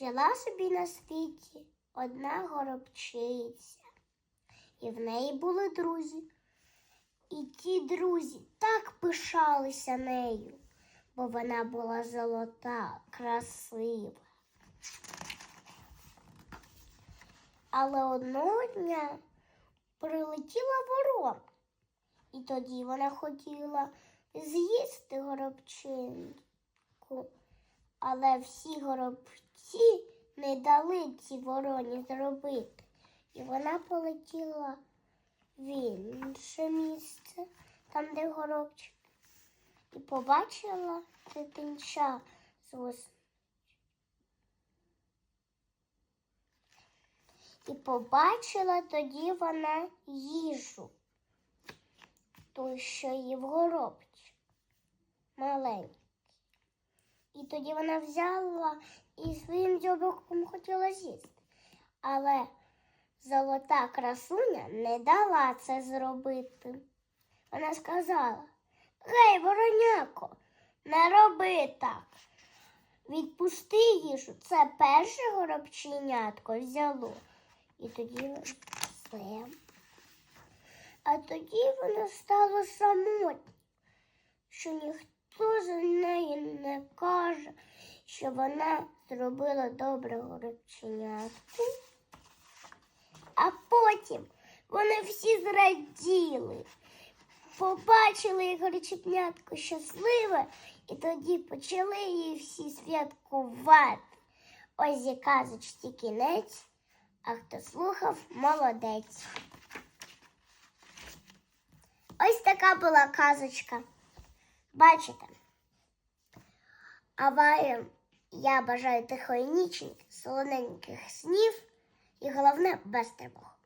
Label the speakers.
Speaker 1: Жила собі на світі одна горобчиця, і в неї були друзі. І ті друзі так пишалися нею, бо вона була золота, красива. Але одного дня прилетіла ворона, і тоді вона хотіла з'їсти горобчинку. Але всі горобці не дали цій вороні зробити. І вона полетіла в інше місце, там, де горобчик, і побачила дитинча з ос- І побачила тоді вона їжу, ту, що їв горобчик маленький. І тоді вона взяла і своїм дзьобиком хотіла з'їсти. Але золота красуня не дала це зробити. Вона сказала: Гей, вороняко, не роби так. Відпусти їжу, це перше горобченятко взяло. І тоді все. А тоді вона стала самотня, що ніхто за неї не каже, що вона зробила добре горобченятку. А потім вони всі зраділи, побачили як горобченятко щасливе, і тоді почали її всі святкувати. Ось і казочці кінець, а хто слухав, молодець. Ось така була казочка. Бачите? А вам я бажаю тихої ніченьки, солоненьких снів і головне без тривог.